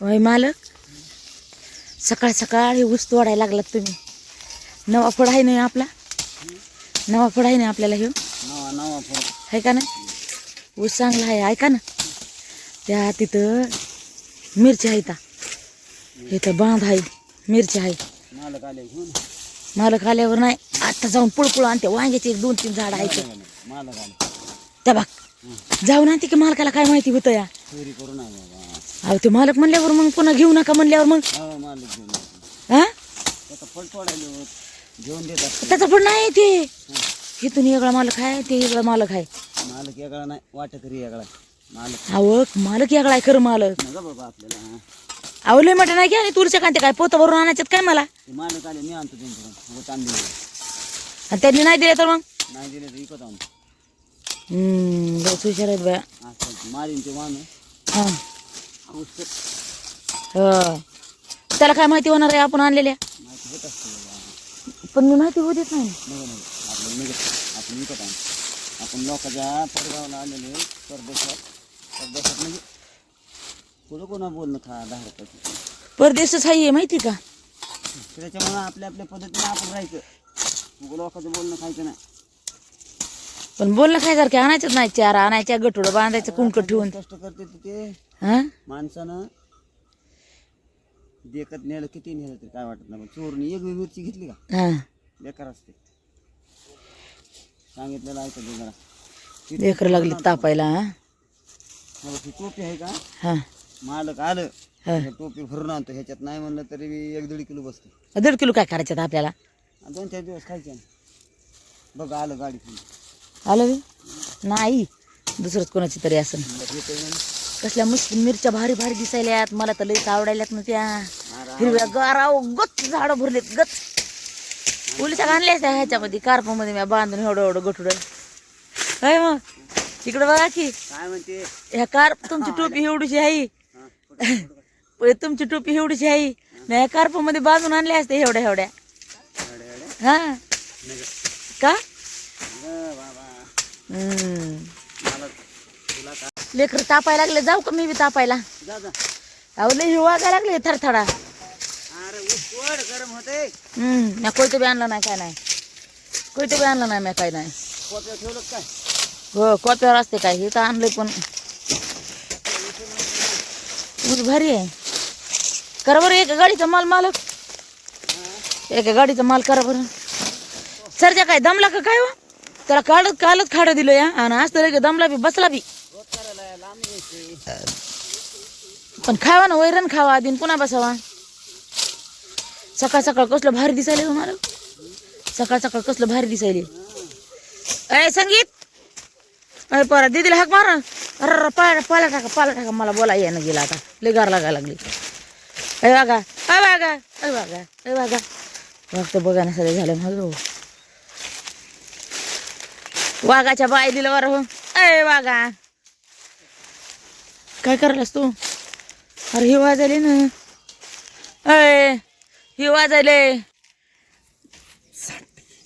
होय मालक? सकाळ सकाळ हे ऊस तोडायला लागलात तुम्ही. नवा फळ आहे नाही आपला? नवा फळ आहे नाही आपल्याला हे? आहे का नाही ऊस चांगला आहे ऐका ना. त्या तिथं मिरची आहे ता इथं बांध आहे मिरची आहे. मालक आल्यावर नाही आता जाऊन पुळपुळ आणते. वांग्याचे एक दोन तीन झाड आहेत. आले त्या बघ. जाऊन आणते की मालकाला काय माहिती होतं या? अहो ते मालक म्हणल्यावर मग पुन्हा घेऊ नका म्हणल्यावर मग? हो मालक घेऊन येतो. हा? त्याचा फळ तोडायला होत. घेऊन देतात त्याचा पण नाही ते. इथून वेगळा मालक आहे ते वेगळा मालक आहे. मालक वेगळा नाही वाटकरी वेगळा मालक. अहो मालक वेगळा आहे खरं मालक. नका बाबा आपल्याला हा. अहो लय म्हटलं नाही की आणि तुरच्या कांते काय पोतं भरून आणायच्यात काय मला? ते मालक आले मी आणतो त्यांच्याकडून उगाच आणले आणि त्यांनी नाही दिले तर मग? नाही दिले तर विकत आणतो हम्म, लयच हुशार आहेत बाया. असं मारीन ते हा औषध हो. त्याला काय माहिती होणार आहे आपण आणलेल्या. पण मी माहिती नाही नको आपलं निघत आपण विकत आणतो आपण लोकांच्या परगावला आलेले परदेशात. परदेशात म्हणजे कुठं कोणा बोलणं खा दहा रुपयाचं परदेशच आहे माहिती का? त्याच्यामुळे आपल्या आपल्या पद्धतीने आपण राहायचं. लोकांचं बोलणं खायचं नाही. पण बोलणं की आणायचंच नाही चार आणायच्या गठुडं बांधायचं कुंकट ठेवून. कष्ट करते ते हा? माणसानं देखत नेलं किती नेलं तरी काय वाटत नाही पण चोरणी एक बी मिरची घेतली का? हा. बेकार असते. सांगितलेलं ऐकत नाही जरा? लेकरं लागली तापायला हा? मला ती टोपी आहे का? हा. मालक आलं हा. हे टोपी भरून आणतो. ह्याच्यात नाही म्हणलं तरी बी एक दीड किलो बसते. दीड किलो काय करायचं आता आपल्याला? आणि दोन चार दिवस खायचे ना. बघ आलं गाडी घेऊन आलं बी? नाही. दुसरंच कोणाची तरी असं म्हणलं म्हणून. कसल्या मस्त मिरच्या भारी भारी दिसायल्यात. मला तर लईच आवडायल्यात ना त्या. हिरव्या गाराव गच झाडं भरलेत गच उलच्या आणल्याच त्या ह्याच्यामध्ये कारपामध्ये मी बांधून एवढं एवढं गठुड. काय मग? इकडं बघा की काय म्हणते? ह्या कार तुमची टोपी कुठं- पहिले तुमची टोपी एवढीशी आहे. मी ह्या कारपामध्ये बांधून आणल्या असते एवढ्या एवढ्या? हा. का? हम्म. काय लेकर तापायला लागले जाऊ का मी बी तापायला? जा जा. अहो लय हिवागा लागले थरथडा अरे उठवड गरम होते हम्म कोयतं बी आणलं नाही काय नाही. कोयतं बी आणलं नाही मी काय नाही. ठेवलं काय? हो कॉप्यावर असते काय हे तर आणलंय पण. ऊस भारी आहे. करा बरं एका गाडीचा माल मालक. एका गाडीचा माल करा बरं. सरच्या काय दमला का काय हो? त्याला काढत कालच खाडं दिलं या. आणि आज तर दमला बी बसला बी. पण खावा ना वैरण खावा आधी पुन्हा बसावा. सकाळ सकाळ कसलं भारी दिसायले तुम्हाला? सकाळ सकाळ कसलं भारी दिसायले. अय संगीत! अय परा दिदीला हाक मार. अरे पाला पाला टाका पाला टाका मला बोला येणं गेला आता. लय गार लागायला लागली. अय वागा अय वागा अय वागा अय वागा वागतो बघा ना सगळं झालं मग हो. वाघाच्या बाय दिलं बरं हो. अय वागा काय करायलास तू? अरे ही वाजायले ना. अय ही वाजायले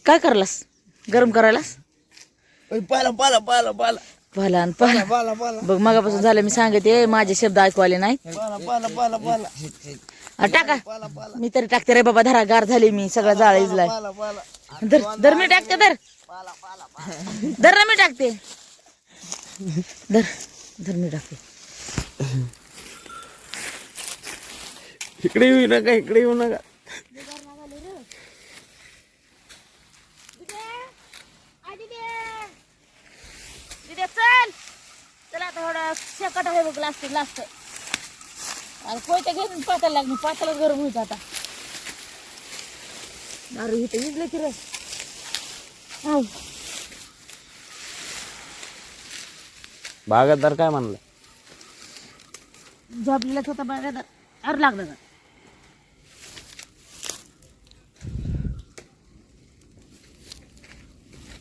काय करायलास? गरम करायलास? पाला पाला पाला पाला. पाला आणि पाला. बघ मगापासून झालं मी सांगते माझे शब्द ऐकू आले नाही टाका. मी तरी टाकते रे बाबा धरा गार झाली मी सगळं जाळ इजलाय. धर धर मी टाकते धर. धर मी टाकते. धर धर मी टाकते. इकडे येऊ नका इकडे येऊ नका चल चला आता थोडा शेकट आहे बघ लास्ट लास्ट आणि कोयत्या घेऊन पाताला लागली पाताला गरम होईल आता अरे इथं विजलं की रे आव. बागायतदार काय म्हणलं झोपलेलाच होता बघा अरे लागलं का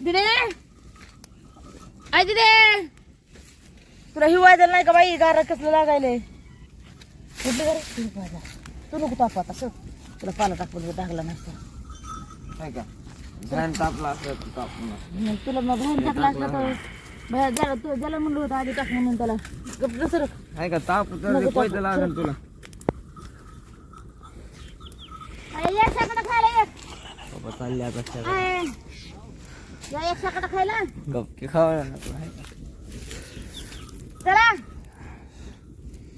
दिदे आय दिदे तुला हिवायचं नाही का बाई? गारा कसलं लागायले? कुठले गार? तू नको ताप आता सर तुला पाला टाकून टाकला नसता. काय का? फॅन तापला असं तापून तुला मग बाहेर टाकला असला तर. बाहेर ज्याला तू ज्याला म्हणलं होतं आधी टाक म्हणून त्याला. आहे का ताप पैसे. लागेल तुला. अरे, एक शेकडा खायला एक बाबा चालले आता अरे, या एक शेकडा खायला. गपके खावा चला.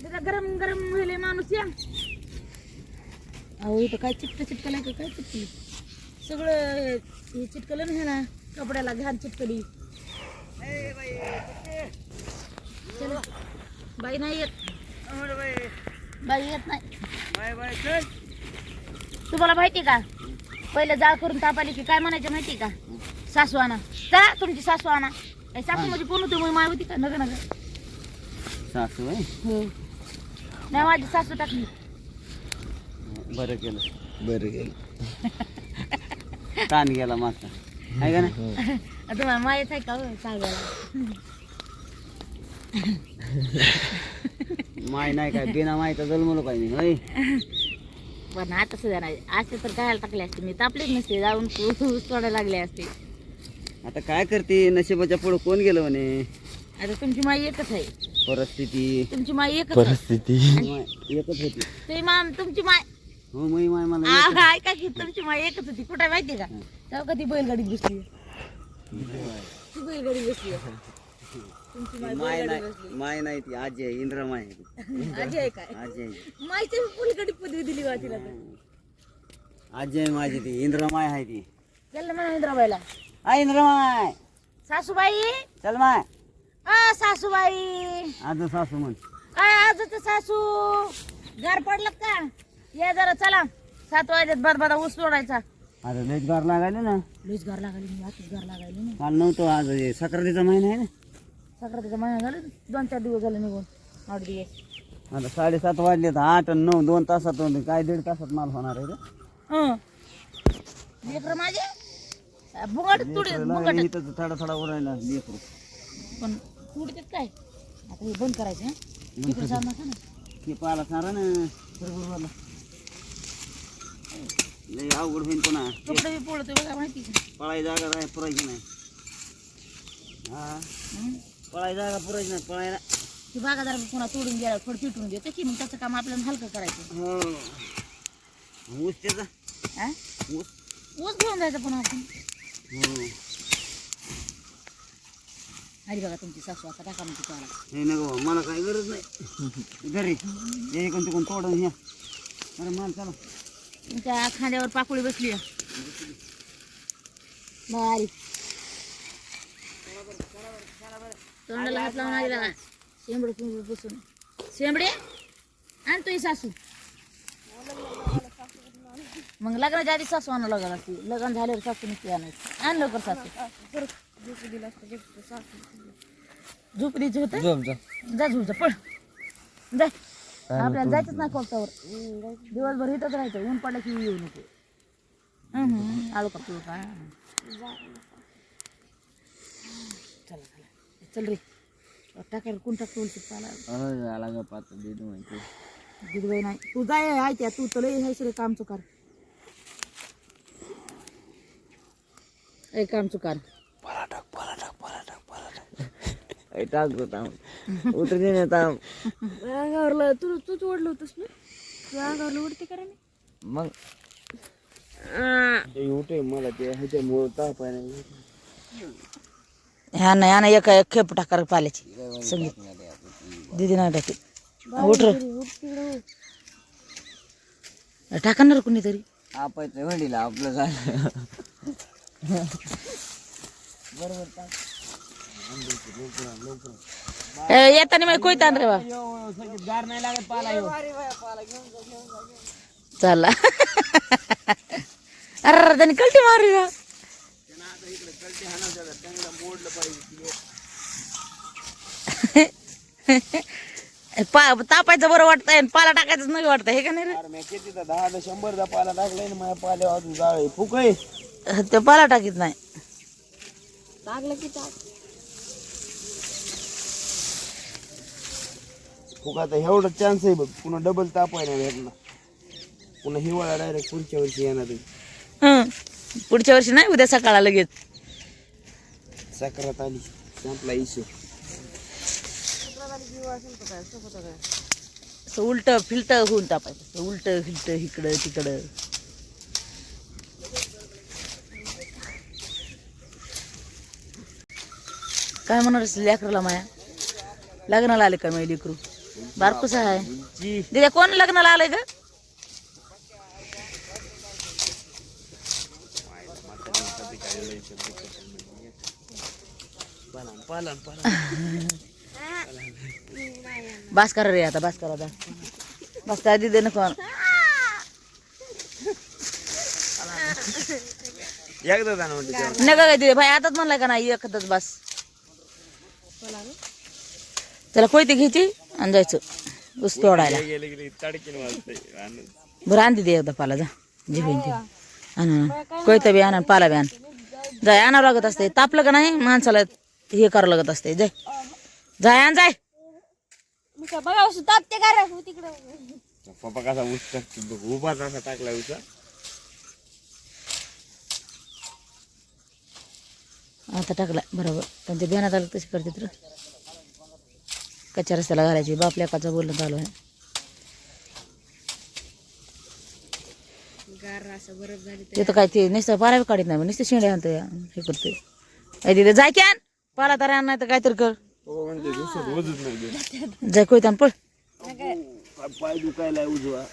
जरा गरम गरम झाले माणूस या. अहो इथं काय चिटक चिटकलं का? काय चिटकली सगळं हे चिटकलं ना कपड्याला घाण चिटकली. चला बाई नाही येत. बाई. येत नाही. तुम्हाला माहिती का? पहिलं जाळ करून ताप आली की काय म्हणायचं माहिती का? सासू आणा. जा तुमची सासू आणा. सासू म्हणजे कोण होती? मग माय होती का? नग नग. सासू आहे हो. नाही माझी सासू टाकली. बरं केलं. बरं केलं. ताण गेला मागचा आहे का नाही? तुम्हाला माहीत आहे का हो? सांगायला माय नाही काय बिना मायचा जन्मलो काय नाही होय? पण आता सुद्धा नाही. असे तर गायला टाकले असते मी. तापलेच नसते जाऊन ऊस तोडायला लागले असते. आता काय करते? नशिबाच्या पुढं कोण गेलं म्हणे? आता तुमची माई एकच आहे. परिस्थिती. तुमची माई एकच माय एकच होती. तुम्ही मा- तुमची माय हो मै माय मला ऐका की तुमची माई एकच होती. कुठे माहिती का? तेव्हा कधी बैलगाडीत बसली ती बैलगाडी तुमची माय नाही बसली माय नाही ती आजी आहे इंद्र माय आजी आहे काय आजी आहे माईच्या बैलगाडी पदवी दिली बा तिला तर आजी आहे माझी ती इंद्रा माय आहे ती त्याला म्हणा इंद्राबाईला आ इंद्र माय सासूबाई चल माय आ सासूबाई आज सासू म्हण काय तर सासू घर पडलं का ये जरा चला सात वाजत बदबदा बादा ऊस तोडायचा अरे लयच गार लागायले ना. लईच घर लागली मी आताच घर लागायली ना काल नव्हतं आज हे सक्रातीचा महिना आहे ना. सक्रातीचा महिना झाला दोन चार दिवस झाले निघून आठ दिवस. आता साडेसात वाजले तर आठ आणि नऊ दोन तासात होते. काय दीड तासात माल होणार आहे रे. हं. लेकर माझे? बुंगाट तुडे बुंगाट. इथं थोडा थोडा उरायला लेकरू. पण तुडतेत काय? आता हे बंद करायचं हं? तिकडे जाऊ नका ना. हे पाला सारा ना बरोबर लय अवघड होईन पुन्हा कपडे बी पोळतोय बघा माहिती का? पळाई जागा राह पुरायची नाही. हा. हं? पळाई जागा पुरायची नाही पळायला. ती बागादार पुन्हा तोडून गेला थोडं पिटून देते की मग त्याचं काम आपल्याला हलकं करायचं. हो. ऊस त्याचा. हा ऊस. ऊस घेऊन जायचं पुन्हा आपण. हो. आली बघा तुमची सासू आता टाका म्हणते तुम्हाला हे नको मला काही गरज नाही. घरी. हे इकडून तिकडून तोडून घ्या. अरे माल चला. तुमच्या खांद्यावर पाकुळी बसली. बारीक. तोंडाला हात लावून आली बघा शेंबड पिंबड बसून. शेंबडे आण तुझी सासू. मग लग्नाच्या आधी सासू आणा लग्न असते लग्न झाल्यावर सासू नसते आणायची. आण लवकर सासू. झोप द्यायचं होतं जा झोप जा. पळ. जा. आपल्याला जायचंच नाही कोपटावर दिवसभर इथंच राहायचं ऊन पडलं की येऊ नको. आळू का पिऊ का चला चला. चल रे. टाकायला कोण टाकतो आला दीड माहिती दिदबाई नाही. तू जाय आहे त्या तू तर लय रे काम चुकार. ए काम चुकार. थांब उतर दे ना थांब अंगावरला तू तूच ओढलं होतस ना तू अंगावरला उडते करा मग उठे मला ते ह्याच्यामुळं ताप आहे ना ह्या नाही ह्या नाही एका एक खेप टाकार पाल्याची संगीत दिदी नाही टाकी उठ टाकणार कुणीतरी आपायचं वडीला आपलं झालं ए, येताना मग कोयतान रे बा? गार नाही लागत पाला चला. अरे त्याने कलटी मारली का पा तापायचं बरं वाटतंय आणि पाला टाकायचं नाही वाटतं हे का नाही रे? अरे मी किती तर दहा तर शंभर दा पाला टाकलाय ना माझ्या पाल्या अजून जाळे फुक आहे ते पाला टाकीत नाही. फुग आता एवढा चान्स आहे बघ पुन्हा डबल ताप आहे ना पुन्हा हिवाळा डायरेक्ट पुढच्या वर्षी येणार आहे. पुढच्या वर्षी नाही उद्या सकाळला लगेच. सकाळात आली संपला इशू उलट फिलट होऊन टाकायचं उलट फिलट इकडं तिकडं. काय म्हणाल लेकराला माया? लग्नाला आले का माय लेकरू? बारकूस आहे. दिद्या कोण लग्नाला आलंय ग? बास करा रे आता बास करा आता. बास करा दिदे नको. तेव्हा. नका काय दिदे भाई आताच म्हणलाय का नाही एकच बास. त्याला कोयते घ्यायची? आणि जायचं. ऊस तोडायला बरं आण दिदे एकदा पाला जा. जे होईन ते. आण कोयता बी आण पाला बी आण. जाय आणावं लागत असते. तापलं का नाही? माणसाला हे करावं लागत असते. जाय. जाय आण जाय. मी काय बघा तापते का तिकडं. पप्पा कसा ऊस असा टाकला उसा. आता टाकला. बरोबर. पण ते बेनात आलं तशी करते तर? कच्च्या रस्त्याला घालायची. बाप लेकाचं बोलणं चालू आहे. गार असं बरफ झाली ते तर काय ते नुसतं पारा बी काढत नाही नुसतं शेंड्या आणतं या, हे करते अय तिथे जाय की आण. पाला तर आण नाही तर काहीतरी कर. हो म्हणजे जाय कोयतान पळ. पाय दुखायला उजवा.